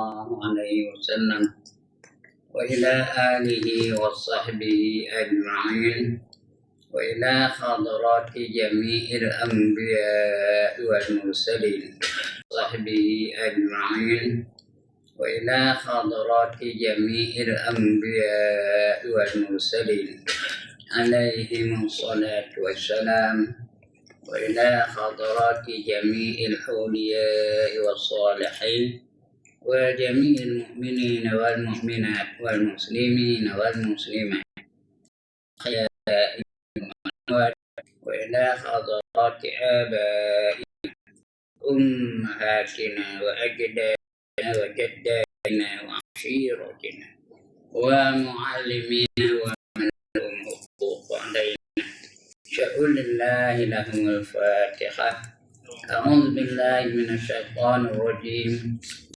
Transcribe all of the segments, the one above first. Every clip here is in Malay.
الله عليه وسلم وإلى آله وصحبه أجمعين وإلى حضرات جميع الأنبياء والمرسلين وصحبه أجمعين وإلى حضرات جميع الأنبياء والمرسلين عليهم الصلاة والسلام وإلى حضرات جميع الأولياء والصالحين وجميع المؤمنين والمؤمنات والمسلمين والمسلمات. وإلى حضرات آبائنا. أمهاتنا وأجدادنا وجداتنا وعشيرتنا ومعلمينا ومن لهم حقوق علينا. شأول الله لهم الفاتحة. أعوذ بالله من الشيطان الرجيم.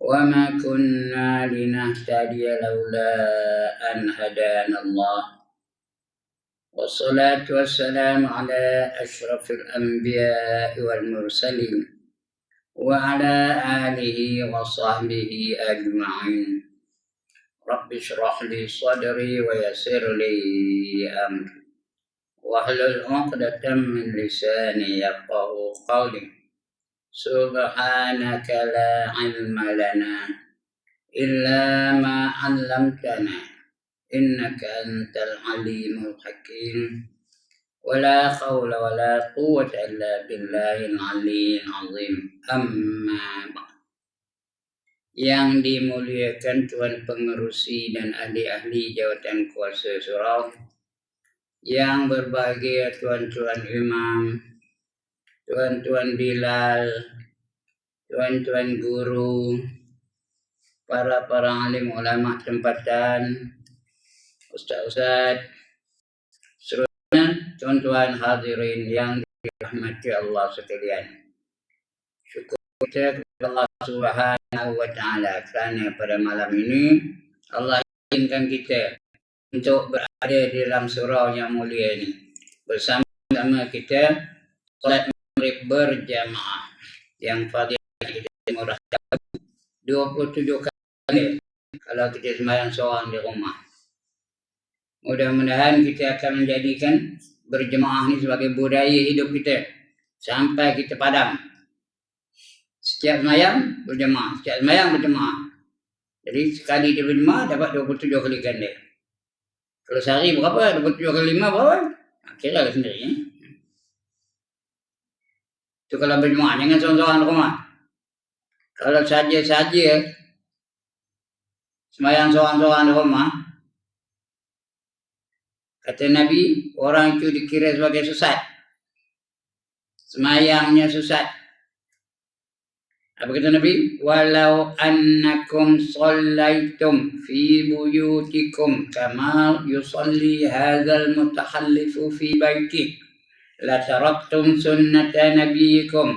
وما كنا لنهتدي لولا أن هدانا الله والصلاة والسلام على أشرف الأنبياء والمرسلين وعلى آله وصحبه أجمعين رب اشرح لي صدري ويسر لي أمري واحلل عقدة من لساني يفقه قولي سبحانك لا علم لنا إلا ما علمتنا إنك أنت العليم الحكيم ولا حول ولا قوة إلا بالله العلي العظيم أما بعد yang dimuliakan Tuan Pengerusi dan ahli-ahli jawatan kuasa surau yang berbahagia Tuan-Tuan Imam, Tuan-Tuan Bilal, Tuan-Tuan Guru, para-para alim ulama tempatan, Ustaz-Ustaz, seterusnya Tuan-Tuan hadirin yang dirahmati Allah sekalian. Syukur kita kepada Allah Subhanahu wa taala kerana pada malam ini Allah izinkan kita untuk berada di dalam surau yang mulia ini bersama-sama kita solat maghrib berjamaah yang fadilah kita murah 27 kali kalau kita sembahyang seorang di rumah. Mudah-mudahan kita akan menjadikan berjemaah ini sebagai budaya hidup kita sampai kita padam. Setiap semayang berjemaah, setiap semayang berjemaah. Jadi sekali dia berjemaah dapat 27 kali ganda. Kalau sehari berapa? 27 kali 5 berapa? Kira lah sendiri. Eh? Itu kalau berjemaah, jangan seorang-seorang rumah. Kalau saja-saja semayang seorang-seorang di rumah, kata Nabi, orang itu dikira sebagai susat. Semayangnya susat. Apa kata Nabi? Walau annakum sallaitum fi buyutikum kama yusalli hadzal mutahallifu fi baiti sunnata nabiyikum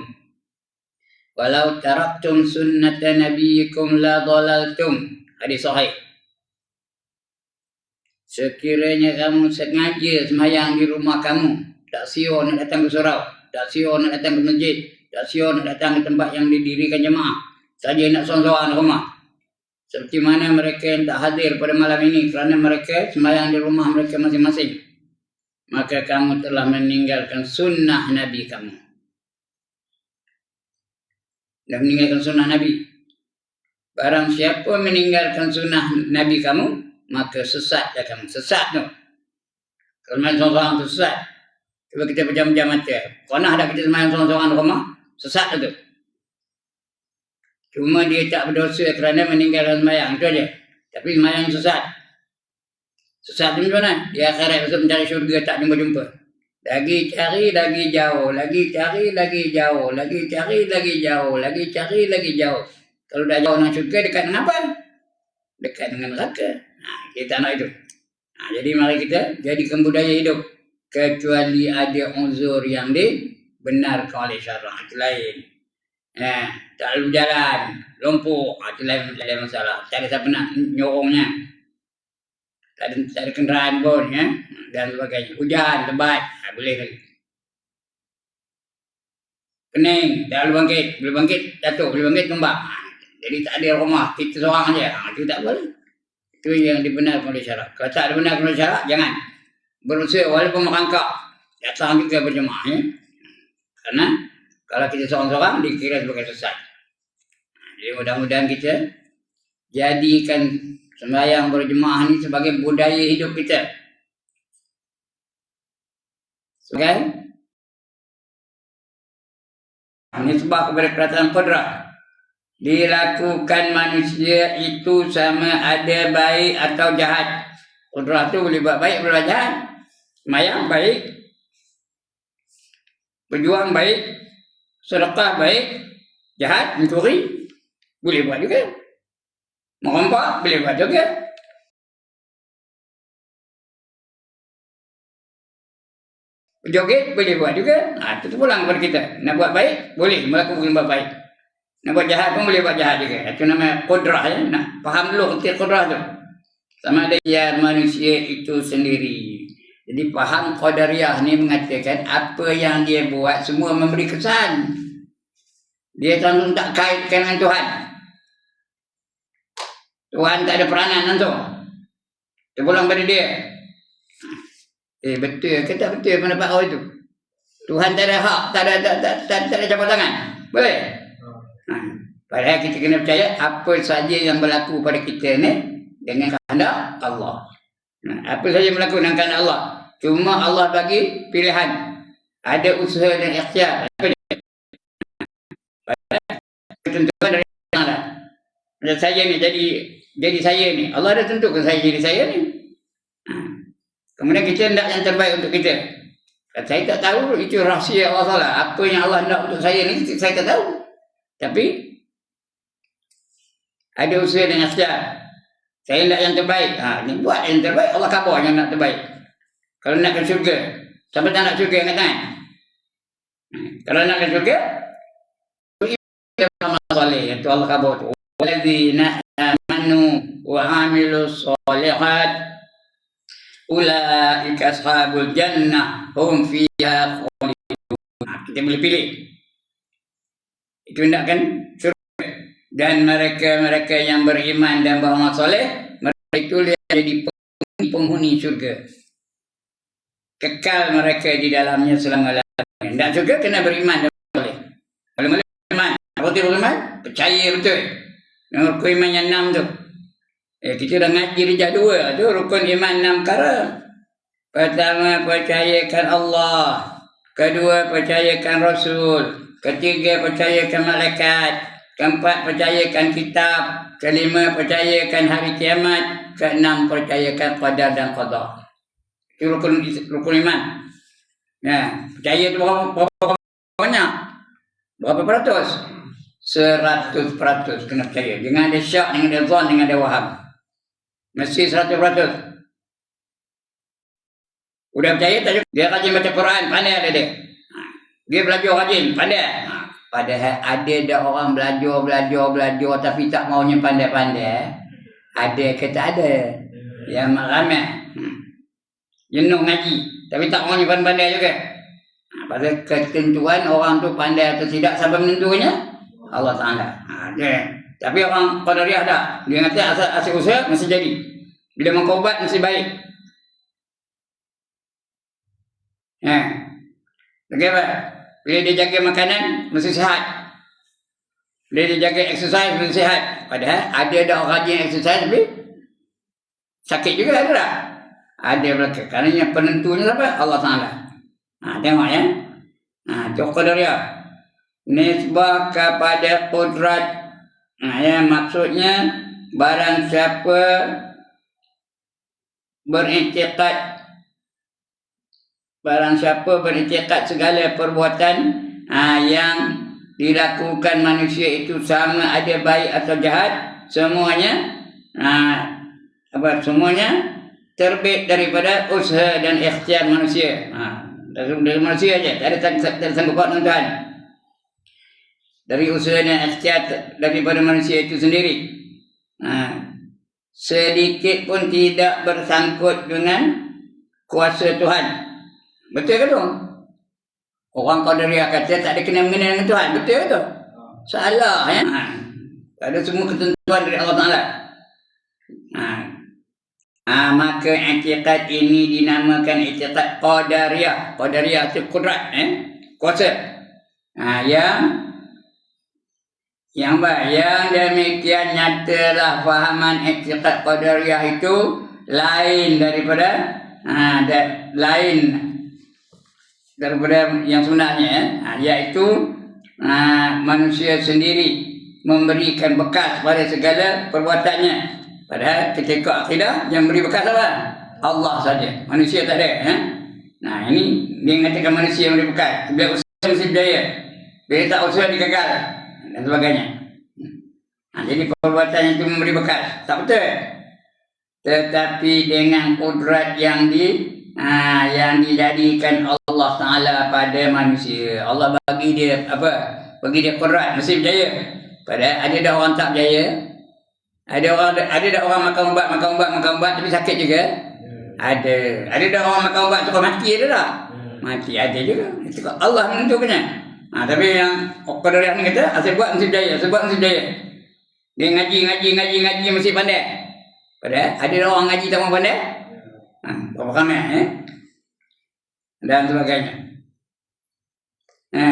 walau taraktum sunnata nabiyikum la dhalaltum hadis sahih Sekiranya kamu sengaja semayang di rumah kamu tak sio nak datang ke surau tak sio nak datang ke masjid tak siap nak datang ke tempat yang didirikan jemaah. Saja nak seorang-seorang rumah. Seperti mana mereka yang tak hadir pada malam ini kerana mereka sembahyang di rumah mereka masing-masing. Maka kamu telah meninggalkan sunnah Nabi kamu. Dah meninggalkan sunnah Nabi. Barang siapa meninggalkan sunnah Nabi kamu, maka sesat dah kamu. Sesat tu. Kalau main seorang-seorang tu sesat. Cuba kita pejam-pejam mata. Pernah dah kita semayang seorang-seorang di rumah? Sesat itu. Cuma dia tak berdosa kerana meninggalkan semayang. Itu aja. Tapi semayang sesat. Sesat mana? Dia akhirat untuk mencari syurga tak jumpa-jumpa. Lagi cari, lagi jauh. Lagi cari, lagi jauh. Lagi cari, lagi jauh. Lagi cari, lagi jauh. Kalau dah jauh dengan syurga, dekat dengan apa? Dekat dengan neraka. Ha, kita nak itu. Ha, jadi mari kita jadikan budaya hidup. Kecuali ada uzur yang dibenarkan oleh syarah. Itu lain. Eh, tak lalu jalan, lumpuh, itu lain, lain masalah. Tak ada siapa nak nyorongnya. Tak ada, tak ada kenderaan pun, ya. Dan sebagainya. Hujan, lebat, ha, boleh lagi. Pening, tak boleh bangkit. Boleh bangkit, jatuh. Boleh bangkit, tumbak. Ha, jadi tak ada rumah, kita seorang aja. Ha, itu tak boleh. Itu yang dibenarkan oleh syarat. Kalau tak dibenarkan oleh syarat, jangan. Berusaha walaupun merangkak. Datang juga berjemaah, ya. Karena kalau kita seorang-seorang dikira sebagai sesat. Jadi mudah-mudahan kita jadikan sembahyang berjemaah ini sebagai budaya hidup kita. Sebagai ini sebab kepada kerajaan kodrat dilakukan manusia itu sama ada baik atau jahat. Kodrat tu boleh buat baik, boleh buat jahat. Semayang baik, berjuang baik, sedekah baik, jahat, mencuri, boleh buat juga. Merompak, boleh buat juga. Joget boleh buat juga. Ha, itu pulang kepada kita. Nak buat baik, boleh melakukan buat baik. Nak buat jahat pun boleh buat jahat juga. Itu nama kodrah ya. Nak faham dulu kerti kodrah tu. Sama ada ya manusia itu sendiri. Jadi faham Qadariyah ni mengatakan apa yang dia buat semua memberi kesan. Dia tak tak kaitkan dengan Tuhan. Tuhan tak ada peranan langsung. Terpulang pada dia. Eh betul ke tak betul pendapat orang itu? Tuhan tak ada hak, tak ada tak, tak, tak, tak ada campur tangan. Boleh? Ha. Padahal kita kena percaya apa saja yang berlaku pada kita ni dengan kehendak Allah. Nah, apa saja berlaku dengan kehendak Allah. Cuma Allah bagi pilihan. Ada usaha dan ikhtiar. Ketentuan dari Allah. Macam saya ni jadi jadi saya ni. Allah dah tentukan saya jadi saya ni. Kemudian kita hendak yang terbaik untuk kita. Saya tak tahu itu rahsia Allah Taala. Apa yang Allah hendak untuk saya ni saya tak tahu. Tapi ada usaha dan ikhtiar. Saya nak yang terbaik. Ha, ni buat yang terbaik Allah khabar yang nak terbaik. Kalau nak ke syurga, siapa tak nak syurga angkat tangan? Kalau nak ke syurga, itu Allah khabar tu. Walladzina amanu wa amilu solihat ulaika ashabul jannah hum fiha khalidun. Kita boleh pilih. Itu nak kan syurga. Dan mereka-mereka yang beriman dan beramal soleh, mereka itu jadi penghuni syurga kekal mereka di dalamnya selama-lamanya. Tidak juga kena beriman dan boleh. Kalau beriman, apa tu beriman? Percaya betul. Yang rukun iman yang enam tu. Eh, kita dah ngaji di dua tu rukun iman enam perkara. Pertama percayakan Allah. Kedua percayakan Rasul. Ketiga percayakan malaikat. Keempat percayakan kitab. Kelima percayakan hari kiamat. Keenam percayakan qadar dan qadar. Itu rukun, rukun iman. Ya, percaya itu berapa, berapa banyak? Berapa peratus? Seratus peratus kena percaya. Jangan ada syak, jangan ada zon, jangan ada waham. Mesti seratus peratus. Udah percaya tak cukup. Dia rajin baca Quran, pandai ada dia. Ha, dia belajar rajin, pandai. Ha, padahal ada dah orang belajar, belajar, belajar tapi tak maunya pandai-pandai. Ada ke tak ada? Yang ramai. Hmm jenuh ngaji tapi tak mau pandai-pandai juga ha, pada ketentuan orang tu pandai atau tidak siapa menentunya Allah Taala ha, dia. tapi orang qadariyah tak dia kata asal, asal usaha mesti jadi bila mengkobat mesti baik ya bagaimana bila dia jaga makanan mesti sihat bila dia jaga exercise mesti sihat padahal ada ada orang rajin exercise tapi sakit juga ada tak ada belaka. Kerana penentunya siapa? Allah Taala. Ha, tengok ya. Ha, itu qadariyah. Nisbah kepada kudrat. Ha, ya, maksudnya barang siapa berintiqat barang siapa berintiqat segala perbuatan ha, yang dilakukan manusia itu sama ada baik atau jahat semuanya ha, apa semuanya terbit daripada usaha dan ikhtiar manusia ha, dari, dari manusia aja tak ada sanggup dengan Tuhan dari usaha dan ikhtiar daripada manusia itu sendiri ha, sedikit pun tidak bersangkut dengan kuasa Tuhan betul ke tu Orang Qadariyah kata tak ada kena-mengena dengan Tuhan. Betul ke tu? Salah ya. Ha. Ada semua ketentuan dari Allah Ta'ala. Ha. Ha, maka etikat ini dinamakan etikat Qadariyah. Qadariyah itu kudrat. Eh? Kuasa. Ha, yang yang baik. Yang demikian nyatalah fahaman etikat Qadariyah itu lain daripada ha, da, lain daripada yang sebenarnya ya, ha, iaitu ha, manusia sendiri memberikan bekas pada segala perbuatannya. Padahal ketika akidah yang beri bekas apa? Allah saja. Manusia tak ada ya? nah ini dia mengatakan manusia yang beri bekas. Bila usaha mesti berjaya bila tak usaha digagal dan sebagainya ha, jadi perbuatan itu memberi bekas tak betul tetapi dengan kudrat yang di ha, yang dijadikan Allah Taala pada manusia. Allah bagi dia apa? Bagi dia kurat mesti berjaya. Pada ada dah orang tak berjaya. Ada orang ada dah orang makan ubat makan ubat makan ubat tapi sakit juga. Ada. Ada dah orang makan ubat terus mati ada tak? Mati ada juga. Itu Allah menentukannya. Ha, tapi yang Qadariyah ni kata asal buat mesti berjaya, asal buat mesti berjaya. Dia ngaji ngaji ngaji ngaji mesti pandai. Padahal ada orang ngaji tak mau pandai. Ha, berapa ramai eh? Dan sebagainya. Ha.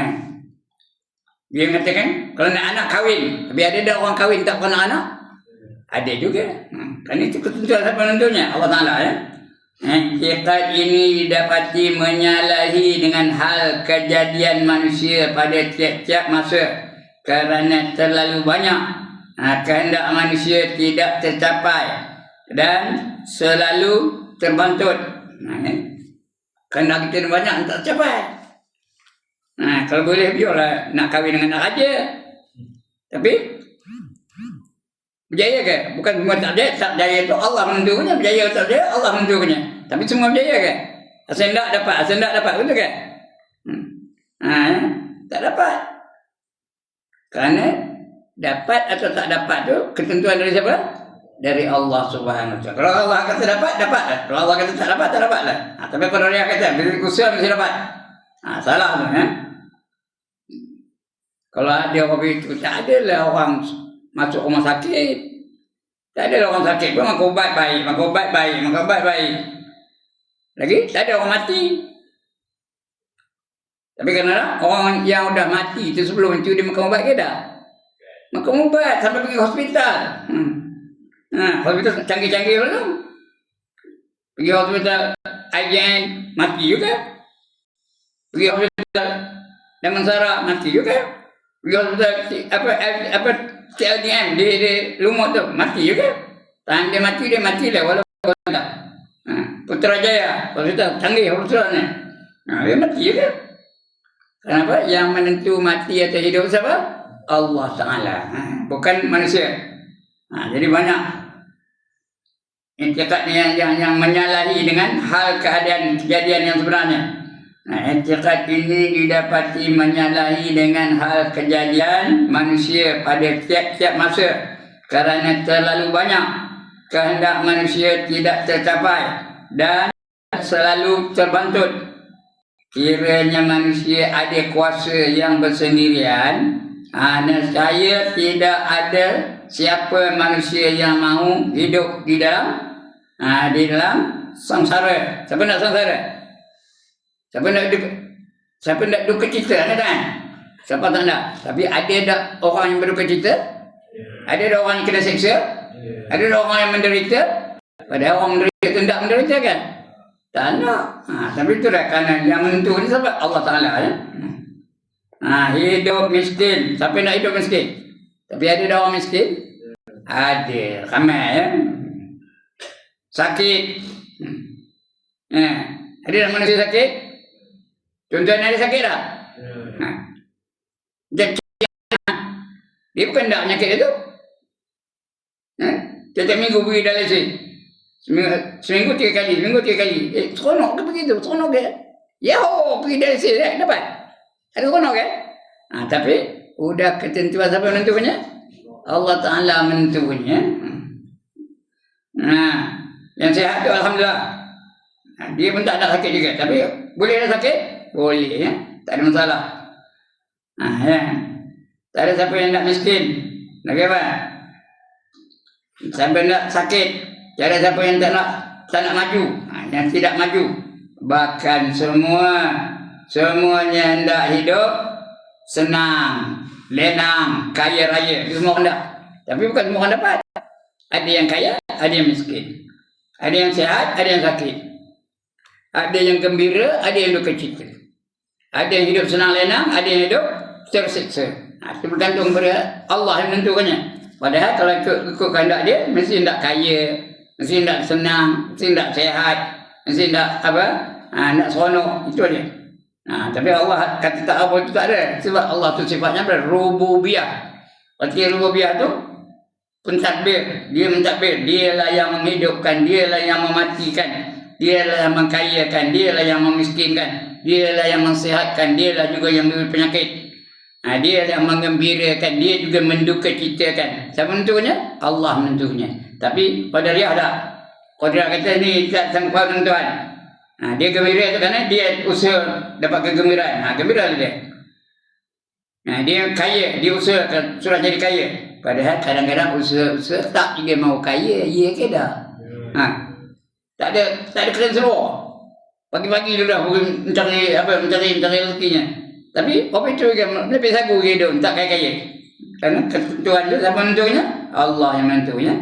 Dia mengatakan, kalau nak anak kahwin, tapi ada dah orang kahwin tak pernah anak? Ada juga. Ha. Kan itu ketentuan siapa menentunya? Allah Ta'ala ya. Ikat ini didapati menyalahi dengan hal kejadian manusia pada tiap-tiap masa kerana terlalu banyak ha, kehendak manusia tidak tercapai dan selalu terbantut. Nah, eh. Kerana kita banyak tak capai. Nah, kalau boleh biarlah nak kahwin dengan anak raja. Tapi berjaya ke? Bukan semua tak berjaya, tak berjaya itu Allah menentukannya, berjaya atau tak berjaya Allah menentukannya. Tapi semua berjaya ke? Asal tak dapat, asal tak dapat, betul ke? Hmm. Nah, eh? tak dapat. Kerana dapat atau tak dapat tu ketentuan dari siapa? dari Allah Subhanahu Wa Taala. Kalau Allah kata dapat, dapat lah. Kalau Allah kata tak dapat, tak dapat lah. Ha, tapi kalau dia kata bila usaha mesti dapat. Ha, salah tu ya. Kalau ada orang itu, tak ada lah orang masuk rumah sakit. Tak ada orang sakit pun makan ubat baik, makan ubat baik, makan ubat baik. Lagi, tak ada orang mati. Tapi kenapa orang yang dah mati itu sebelum itu dia makan ubat ke tak? Makan ubat sampai pergi hospital. Hmm. Ha, hospital canggih-canggih tu. Pergi hospital IJN mati juga. Pergi hospital Damansara mati juga. Pergi hospital apa apa TLDM di, di Lumut tu mati juga. Tahan dia mati dia mati lah walaupun tak. Ha, Putrajaya hospital canggih hospital ni. Ha, dia mati juga. Kenapa? Yang menentu mati atau hidup siapa? Allah Ta'ala. Ha, bukan manusia. Ha, jadi banyak etikat yang, yang yang menyalahi dengan hal keadaan kejadian yang sebenarnya. Nah, etikat ini didapati menyalahi dengan hal kejadian manusia pada tiap-tiap masa kerana terlalu banyak kehendak manusia tidak tercapai dan selalu terbantut. Kiranya manusia ada kuasa yang bersendirian, ha, saya tidak ada siapa manusia yang mahu hidup di dalam ha, di dalam samsara. Siapa nak samsara? Siapa nak duk siapa nak duka cita ada kan? Siapa tak nak? Tapi ada tak orang yang berduka cita? Ada tak orang yang kena seksa? Ada tak orang yang menderita? Padahal orang menderita itu tidak menderita kan? Tak nak. Ha, tapi itu dah kerana yang menentukan siapa? Allah Ta'ala ya. Ha, hidup miskin. Siapa nak hidup miskin? Tapi ada dah orang miskin? Ada. Ramai ya. Sakit. Eh, ada dah manusia sakit? Contohnya ada sakit tak? Ha. Jadi Dia bukan tak penyakit dia tu. Eh? Tiap-tiap minggu pergi dialisis. Seminggu, seminggu tiga kali, seminggu tiga kali. Eh, seronok ke begitu? Seronok ke? Ya, pergi dialisis, eh, dapat. Ada seronok ke? Ha, tapi, udah ketentuan siapa menentukannya? Allah Ta'ala menentukannya. Nah, yang sehat tu Alhamdulillah. Ha, dia pun tak ada sakit juga. Tapi, boleh ada sakit? Boleh, ya. Tak ada masalah. Ha, ya. Tak ada siapa yang nak miskin. Nak apa? Siapa yang nak sakit? Tak ada siapa yang tak nak tak nak maju. Ha, yang tidak maju. Bahkan semua semuanya hendak hidup senang, lenang, kaya raya. Semua hendak. Tapi bukan semua orang dapat. Ada yang kaya, ada yang miskin. Ada yang sehat, ada yang sakit. Ada yang gembira, ada yang duka cita. Ada yang hidup senang lenang, ada yang hidup tersiksa. Ha, itu bergantung kepada Allah yang menentukannya. Padahal kalau ikut, ikut kehendak dia, mesti tidak kaya, mesti tidak senang, mesti tidak sehat, mesti tidak apa, ha, nak seronok. Itu dia. Ha, tapi Allah kata tak apa itu tak ada. Sebab Allah tu sifatnya apa? Rububiyah. Arti rububiyah tu pentadbir. Dia mentadbir. Dialah yang menghidupkan. Dialah yang mematikan. Dialah yang mengkayakan. Dialah yang memiskinkan. Dialah yang mensihatkan. Dialah juga yang memberi penyakit. Ha, dia yang mengembirakan. Dia juga menduka citakan. Siapa menentukannya? Allah menentukannya. Tapi pada dia ada. Qadra kata ni tak sangka tuan. Ha, dia gembira tu kerana dia usaha dapat kegembiraan. Ha, gembira dia. Ha, dia kaya. Dia usaha surat jadi kaya. Padahal kadang-kadang usaha-usaha tak juga mau kaya. Ya ke dah? Ha. Tak ada tak ada keren seluar. Pagi-pagi tu dah mencari apa mencari mencari rezekinya. Tapi apa itu juga lebih sagu hidup tak kaya-kaya. Kerana ketentuan tu siapa menentunya? Allah yang menentunya.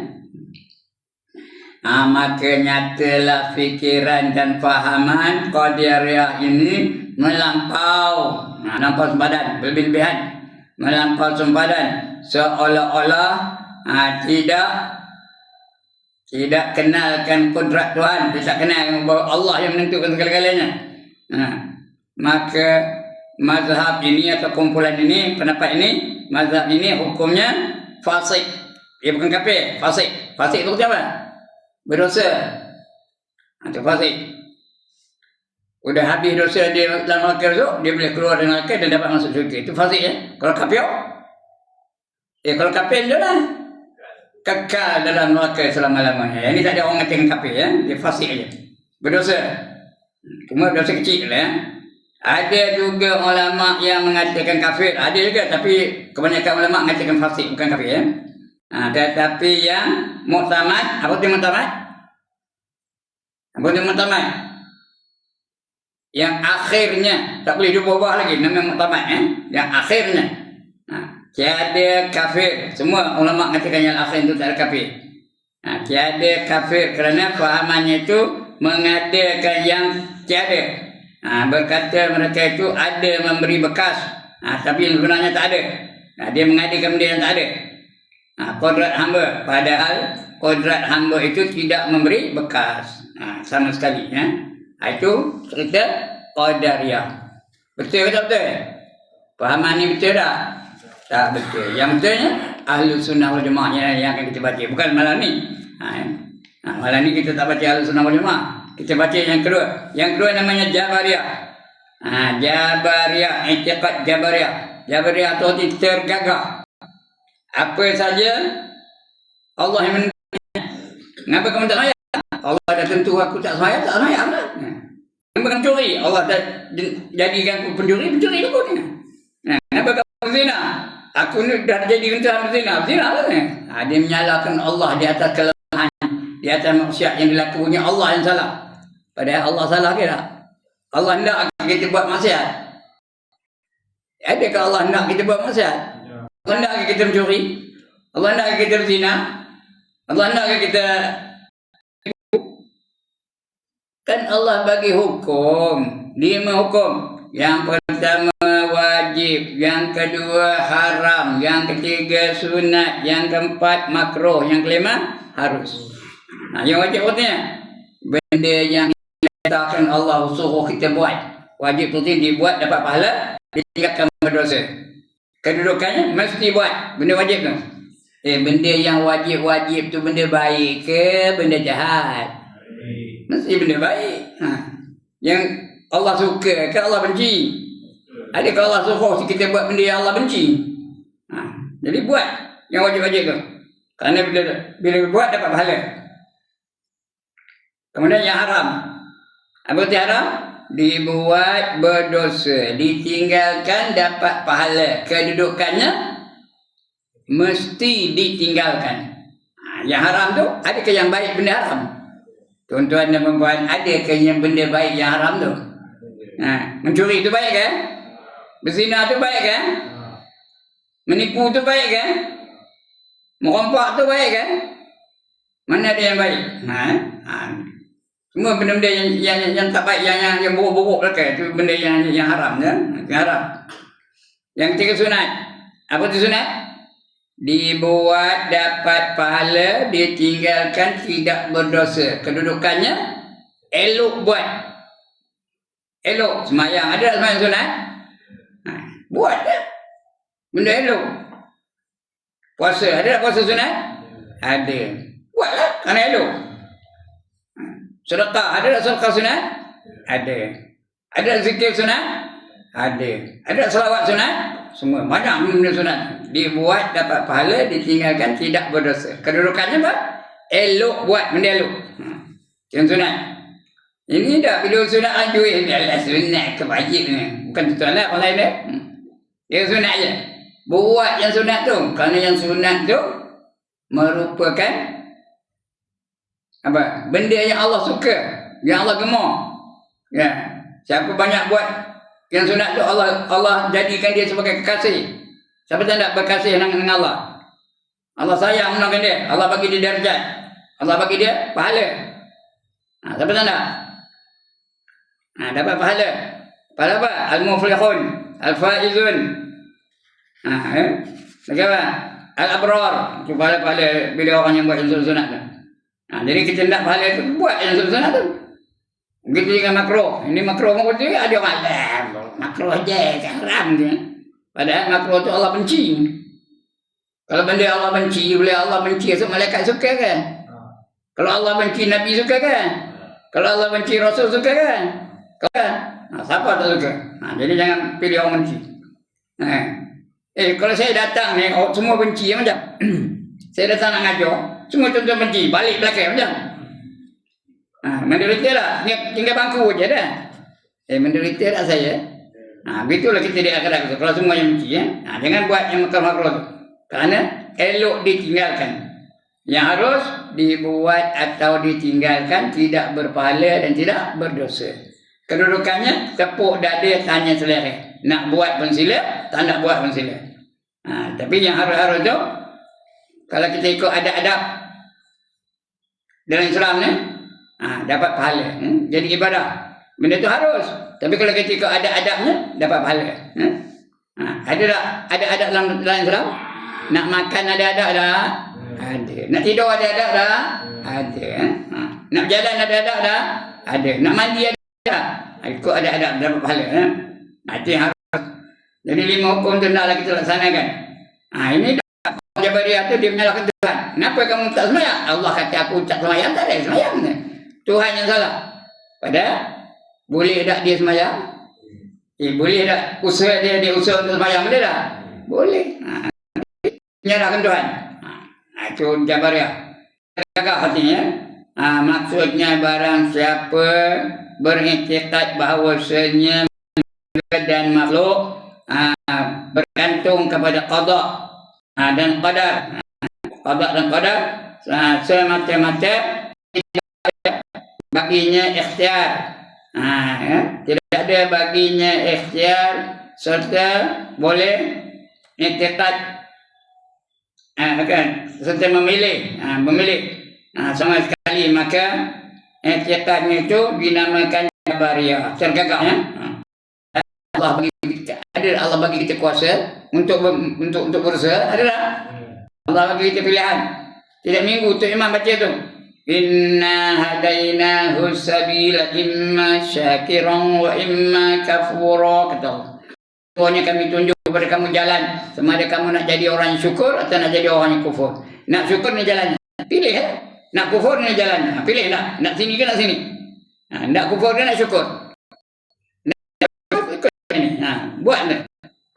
Ha, maka nyatalah fikiran dan fahaman Qadiriyah ini melampau Melampau sempadan, berlebihan Melampau sempadan Seolah-olah ha, tidak Tidak kenalkan kudrat Tuhan Tidak kenal bahawa Allah yang menentukan segala-galanya ha, Maka mazhab ini atau kumpulan ini Pendapat ini Mazhab ini hukumnya fasik Dia bukan kafir, fasik Fasik itu apa? berdosa. Itu fasik. Udah habis dosa dia dalam neraka tu, dia boleh keluar dari neraka dan dapat masuk syurga. Itu fasik ya. Kalau kafir, eh kalau kafir dia lah. Kekal dalam neraka selama-lamanya. Ini tak ada orang kata kafir ya. Dia fasik aja. Berdosa. Cuma dosa kecil lah ya. Ada juga ulama yang mengatakan kafir. Ada juga tapi kebanyakan ulama mengatakan fasik bukan kafir ya. Ha, tetapi yang muktamad, apa tu muktamad? Apa tu muktamad? Yang akhirnya, tak boleh diubah lagi, nama muktamad eh? Yang akhirnya. Tiada kafir. Semua ulama katakan yang akhir itu tak ada kafir. Ha, tiada kafir kerana fahamannya itu mengadakan yang tiada. Ha, berkata mereka itu ada memberi bekas. Ha, tapi sebenarnya tak ada. Ha, dia mengadakan benda yang tak ada. Ha, kodrat hamba. Padahal kodrat hamba itu tidak memberi bekas. Ha, sama sekali. Ya. Ha, itu cerita Qadariyah. Betul ke tak betul? Pahaman ni betul tak? Tak betul. Yang betulnya, Ahlu Sunnah wal Jemaah yang akan kita baca. Bukan malam ni. Ha, ha, malam ni kita tak baca Ahlu Sunnah wal Jemaah. Kita baca yang kedua. Yang kedua namanya Jabariyah. Ha, Jabariyah. Intiqat Jabariyah. Jabariyah itu tergagah. Apa saja Allah yang menentukan. Kenapa kamu tak sayang? Allah dah tentu aku tak sayang, tak lah. Kenapa kamu curi? Allah dah jadikan aku pencuri, pencuri lah pun. Aku ni dah jadi kencan zina, zina lah. Ha, dia menyalahkan Allah di atas kelemahan, di atas maksiat yang dilakukannya Allah yang salah. Padahal Allah salah ke tak? Allah hendak kita buat maksiat. Adakah Allah hendak kita buat maksiat? Allah nak kita mencuri? Allah nak kita berzina? Allah nak kita Kan Allah bagi hukum Lima hukum Yang pertama wajib Yang kedua haram Yang ketiga sunat Yang keempat makruh Yang kelima harus Nah, yang wajib artinya Benda yang Katakan Allah suruh kita buat Wajib tu dibuat dapat pahala Ditinggalkan berdosa kedudukannya mesti buat benda wajib tu. Eh benda yang wajib-wajib tu benda baik ke benda jahat? Mesti benda baik. Ha. Yang Allah suka ke Allah benci? Adakah Allah suruh kita buat benda yang Allah benci? Ha. Jadi buat yang wajib-wajib tu. Kerana bila bila buat dapat pahala. Kemudian yang haram. Apa itu haram? Dibuat berdosa. Ditinggalkan dapat pahala. Kedudukannya mesti ditinggalkan. Ha, yang haram tu, adakah yang baik benda haram? Tuan-tuan dan perempuan, adakah yang benda baik yang haram tu? Ha, mencuri tu baik kan? Berzina tu baik kan? Menipu tu baik kan? Merompak tu baik kan? Mana ada yang baik? Ha? ha. Semua benda-benda yang, yang, yang, yang tak baik, yang yang, yang buruk-buruk belakang itu benda yang yang haram kan? Yang haram. Yang ketiga sunat. Apa tu sunat? Dibuat dapat pahala, ditinggalkan tidak berdosa. Kedudukannya elok buat. Elok semayang. Ada tak semayang sunat? Buat dah. Benda elok. Puasa. Ada tak puasa sunat? Ada. Buatlah kerana elok. Sedekah. Ada tak sedekah sunat? Ada. Ada tak zikir sunat? Ada. Ada tak selawat sunat? Semua. Banyak benda sunat. Dibuat dapat pahala, ditinggalkan tidak berdosa. Kedudukannya apa? Elok buat benda elok. Ha. Yang sunat. Ini dah bila sunat laju ini adalah sunat kewajib ni. Bukan tuan lah orang lain dia. Hmm. Yang sunat je. Buat yang sunat tu. Kerana yang sunat tu merupakan apa? Benda yang Allah suka, yang Allah gemar. Ya. Siapa banyak buat yang sunat tu Allah Allah jadikan dia sebagai kekasih. Siapa tak nak berkasih dengan, Allah? Allah sayang dengan dia. Allah bagi dia darjat. Allah bagi dia pahala. Ha, siapa tak nak? Ha, dapat pahala. Pahala apa? Al-muflihun. Al-faizun. Ha, eh? Lagi apa? Al-abrar. Itu pahala-pahala bila orang yang buat yang sunat tu. Ha, jadi kita nak pahala tu, buat yang sunat tu. Begitu dengan makro. Ini makro makro tu ada orang alam. Makro aja, haram dia. Padahal makro tu Allah benci. Kalau benda Allah benci, boleh Allah benci, so malaikat suka kan? Kalau Allah benci, Nabi suka kan? Kalau Allah benci, Rasul suka kan? Kan? Nah, siapa tak suka? Nah, jadi jangan pilih orang benci. Nah. Eh, kalau saya datang ni, oh, semua benci macam. saya datang nak ngajar, semua tuan-tuan benci, balik belakang macam. Ha, menderita lah. Tinggal bangku je dah. Eh, menderita tak saya? Ha, begitulah kita di akhirat. Kalau semua yang benci, ya. Ha, jangan buat yang makar-makar tu. Kerana elok ditinggalkan. Yang harus dibuat atau ditinggalkan tidak berpahala dan tidak berdosa. Kedudukannya tepuk dada tanya selera. Nak buat pun sila, tak nak buat pun sila. Ha, tapi yang harus-harus tu kalau kita ikut adab-adab dalam Islam ni, ha, dapat pahala. Hmm? Jadi ibadah. Benda tu harus. Tapi kalau kita ikut adab-adabnya, dapat pahala. Hmm? Ha, ada tak adab-adab dalam, dalam Islam? Nak makan ada adab dah? Ada. Nak tidur ada adab dah? Ada. Ha. Nak berjalan ada adab dah? Ada. Nak mandi ada Ha, ikut ada adab dapat pahala. Ha? Itu yang harus. Jadi lima hukum tu naklah kita laksanakan. Ha, ini dah Jabariah tu dia menyalahkan Tuhan. Kenapa kamu tak semayang? Allah kata aku tak semayang, tak ada semayang. Tuhan yang salah. Padahal boleh tak dia semayang? Eh, boleh tak usaha dia dia usaha untuk semayang boleh tak? Boleh. Ha. Menyalahkan Tuhan. Ha. Itu Jabariah. Jaga hatinya. Ha, maksudnya barang siapa beriktikat bahawasanya dan makhluk ha, bergantung kepada qada ha, dan qadar. Qada dan qadar ha, semata-mata baginya ikhtiar. Ha, ya? Tidak ada baginya ikhtiar serta boleh iktikat ha, kan? serta memilih. Ha, memilih ha, sama sekali maka iktikadnya itu dinamakan jabariyah. Tergagak ya. Ha. Allah bagi kita ada Allah bagi kita kuasa untuk untuk untuk berusaha ada tak? Allah bagi kita pilihan. Tidak minggu untuk imam baca tu. Inna hadainahu sabila imma syakiran wa imma kafura kata Allah. Tuanya kami tunjuk kepada kamu jalan sama ada kamu nak jadi orang syukur atau nak jadi orang yang kufur. Nak syukur ni jalannya. Pilih eh. Nak kufur ni jalannya. Pilih nak. Nak sini ke nak sini? Ha, nak kufur ke nak syukur? Nak syukur ikut ini. Ha, buat ni.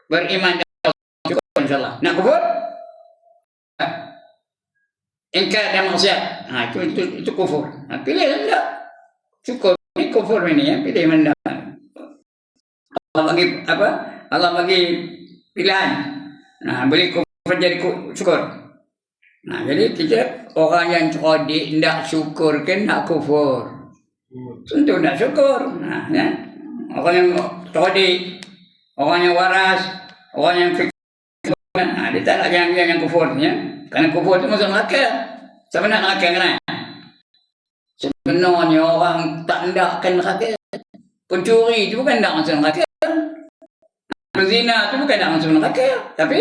Beriman dan syukur insyaAllah. Nak kufur? Ha. Ingkar dan maksiat. Ha, itu, itu, itu kufur. Ha, pilih lah tak? Syukur. Ini kufur ini ya. Pilih mana. Allah bagi apa? Allah bagi pilihan. Nah, boleh kufur jadi ku- syukur. Nah, jadi kita orang yang cerdik nak syukur ke nak kufur. Tentu nak syukur. Nah, ya. Orang yang cerdik, orang yang waras, orang yang fikir, nah, dia tak yang yang, yang kufur ya. Kerana kufur itu masuk neraka. Siapa nak neraka kena? Sebenarnya orang tak nakkan neraka. Pencuri itu bukan nak masuk neraka. Berzina itu bukan nak masuk neraka. Tapi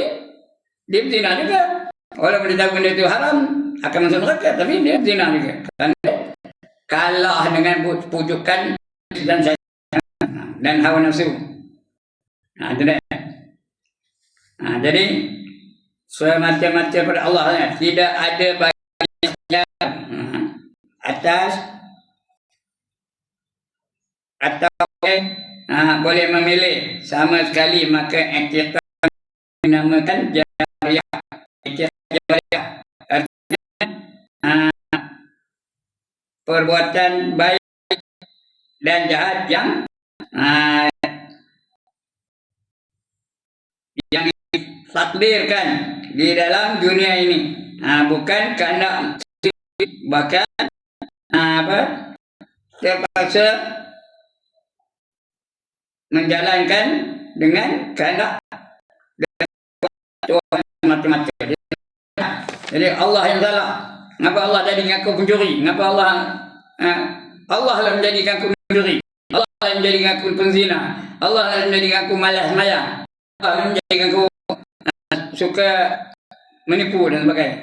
dia berzina juga. Walaupun dia benda itu haram, akan masuk neraka. Tapi dia berzina juga. Dia kalah dengan pu- pujukan dan syaitan dan hawa nafsu. Ha, itu dia. Ha, jadi, semata-mata pada Allah ya. tidak ada bagian ha, atas atau ha, boleh memilih sama sekali maka iktiqat dinamakan jariah iktiqat jariah artinya ha, perbuatan baik dan jahat yang ha, yang ditakdirkan di dalam dunia ini ha, bukan kerana bahkan ha, apa terpaksa menjalankan dengan kehendak Tuhan macam-macam. Jadi Allah yang salah. Kenapa Allah jadi ngaku pencuri? Kenapa Allah eh, Allah lah menjadikan aku pencuri. Allah lah menjadikan aku penzina. Allah lah menjadikan aku malas sembahyang. Allah lah menjadikan aku eh, suka menipu dan sebagainya.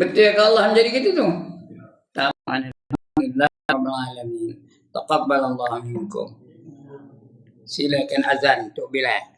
Betul ke Allah menjadi gitu tu? Alhamdulillah. Taqabbal Allah minkum. Silakan azan untuk Bilal.